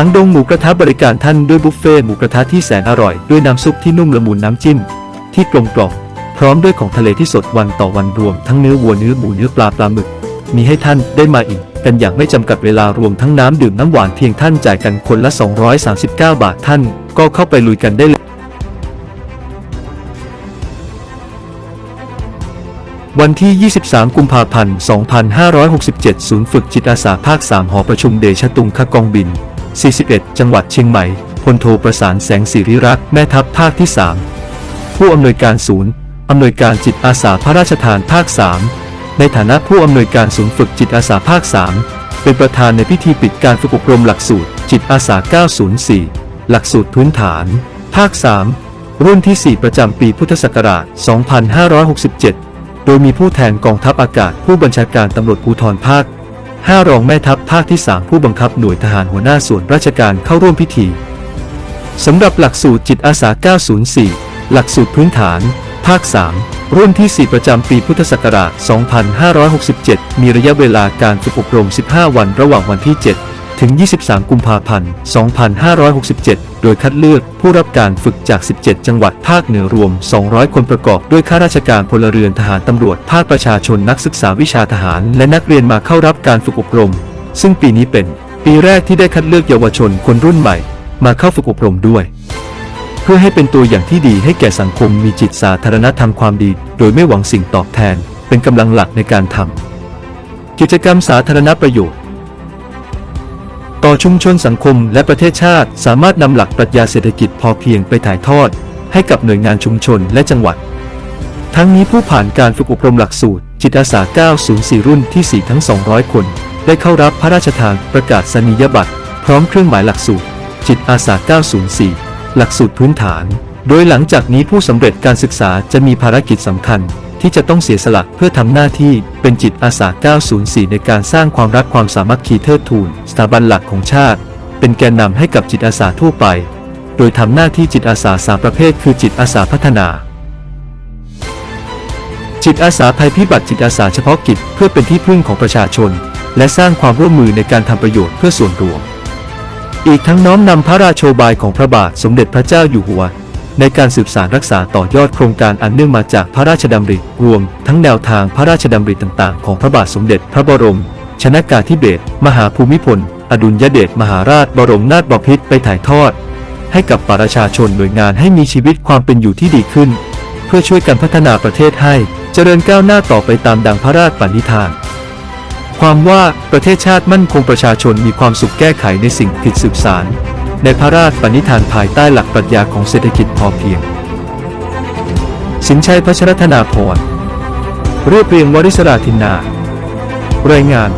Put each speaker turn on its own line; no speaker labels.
างดงหมูกระทะบริการท่านด้วยบุฟเฟ่หมูกระทะที่แสนอร่อย ด้วยน้ำซุปที่นุ่มละมุนน้ำจิ้ม ที่กลมกล่อมพร้อมด้วยของทะเลที่สดวันต่อวันรวม ทั้งเนื้อวัวเนื้อหมูเนื้อปลาปลาหมึก มีให้ท่านได้มาอิ่มกันอย่างไม่จำกัดเวลารวมทั้งน้ำดื่มน้ำหวานเพียงท่านจ่ายกันคนละ 239 บาทท่าน ก็เข้าไปลุยกันได้เลยวันที่ 23 กุมภาพันธ์ 2567 ศูนย์ฝึกจิตอาสาภาค 3 หอประชุมเดชตุงคกองบิน 41 จังหวัดเชียงใหม่ พลโทประสานแสงสิริรักษ์แม่ทัพภาคที่ 3 ผู้อำนวยการศูนย์อำนวยการจิตอาสาพระราชทานภาค 3 ในฐานะผู้อำนวยการศูนย์ฝึกจิตอาสาภาค 3 เป็นประธานในพิธีปิดการฝึกอบรมหลักสูตร จิตอาสา 904 หลักสูตรพื้นฐาน ภาค 3 รุ่นที่ 4 ประจำปีพุทธศักราช 2567 โดยมีผู้แทนกองทัพอากาศผู้บัญชาการตำรวจภูธรภาค 5รองแม่ทัพภาคที่ 3 ผู้บังคับหน่วยทหารหัวหน้าส่วนราชการเข้าร่วมพิธีสำหรับหลักสูตรจิตอาสา 904 หลักสูตรพื้นฐาน ภาค 3 รุ่นที่ 4 ประจำปีพุทธศักราช 2567 มีระยะเวลาการฝึกอบรม 15 วันระหว่างวันที่ 7 ถึง 23 กุมภาพันธ์ 2567 โดยคัดเลือกผู้รับการฝึกจาก 17 จังหวัดภาคเหนือรวม 200 คนประกอบด้วยข้าราชการพลเรือนทหารตำรวจ ภาคประชาชนนักศึกษาวิชาทหาร และนักเรียนมาเข้ารับการฝึกอบรม ซึ่งปีนี้เป็น ปีแรกที่ได้คัดเลือกเยาวชนคนรุ่นใหม่ มาเข้าฝึกอบรมด้วย เพื่อให้เป็นตัวอย่างที่ดีให้แก่สังคมมีจิตสาธารณธรรมความดี โดยไม่หวังสิ่งตอบแทน เป็นกำลังหลักในการทำกิจกรรมสาธารณประโยชน์ ต่อชุมชนสังคมและประเทศชาติ สามารถนำหลักปรัชญาเศรษฐกิจพอเพียงไปถ่ายทอด ให้กับหน่วยงานชุมชนและจังหวัด ทั้งนี้ผู้ผ่านการฝึกอบรมหลักสูตร จิตอาสา 904 รุ่นที่ 4 ทั้ง 200 คน ได้เข้ารับพระราชทานประกาศนียบัตร พร้อมเครื่องหมายหลักสูตร จิตอาสา 904 หลักสูตรพื้นฐาน โดยหลังจากนี้ผู้สำเร็จการศึกษาจะมีภารกิจสำคัญ ที่จะต้องเสียสละเพื่อทำหน้าที่เป็นจิตอาสา 904 ในการสร้างความรักความสามัคคีเทิดทูนสถาบันหลักของชาติ เป็นแกนนำให้กับจิตอาสาทั่วไป โดยทำหน้าที่จิตอาสาสามประเภท คือจิตอาสาพัฒนา จิตอาสาภัยพิบัติจิตอาสาเฉพาะกิจเพื่อเป็นที่พึ่งของประชาชน และสร้างความร่วมมือในการทำประโยชน์เพื่อส่วนรวม อีกทั้งน้อมนำพระราโชบายของพระบาทสมเด็จพระเจ้าอยู่หัว ในการสืบสานรักษาต่อยอดโครงการอันเนื่องมาจากพระราชดำริ รวม ทั้งแนวทางพระราชดำริต่างๆ ของพระบาทสมเด็จพระบรม ชนากาธิเบศรมหาภูมิพล อดุลยเดชมหาราชบรมนาถบพิตรไปถ่ายทอด ให้กับประชาชนหน่วยงานให้มีชีวิตความเป็นอยู่ที่ดีขึ้น เพื่อช่วยกันพัฒนาประเทศให้เจริญก้าวหน้าต่อไปตามดังพระราชปณิธานความว่าประเทศชาติมั่นคงประชาชนมีความสุขแก้ไขในสิ่งผิดสืบสาร ในพระราชปณิธานภายใต้หลักปรัชญาของเศรษฐกิจพอเพียง สินชัยพัชรธนาพรเรียบเรียงวริศราธินนารายงาน